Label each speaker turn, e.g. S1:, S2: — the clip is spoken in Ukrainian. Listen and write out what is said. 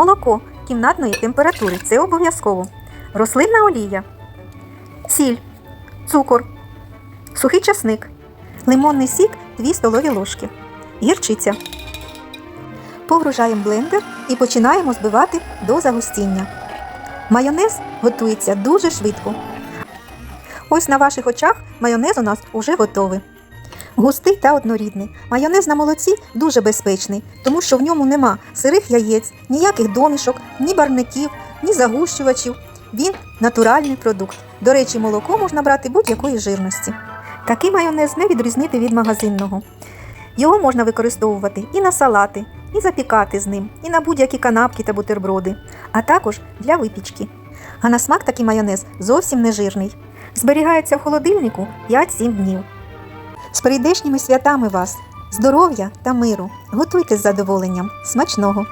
S1: молоко кімнатної температури це обов'язково, рослинна олія, сіль, цукор, сухий часник, лимонний сік 2 столові ложки, гірчиця. Погружаємо блендер і починаємо збивати до загустіння. Майонез готується дуже швидко. Ось на ваших очах майонез у нас уже готовий. Густий та однорідний. Майонез на молоці дуже безпечний, тому що в ньому нема сирих яєць, ніяких домішок, ні барників, ні загущувачів. Він натуральний продукт. До речі, молоко можна брати будь-якої жирності. Такий майонез не відрізнити від магазинного. Його можна використовувати і на салати, і запікати з ним, і на будь-які канапки та бутерброди, а також для випічки. А на смак такий майонез зовсім не жирний. Зберігається в холодильнику 5-7 днів. З прийдешніми святами вас! Здоров'я та миру! Готуйте з задоволенням! Смачного!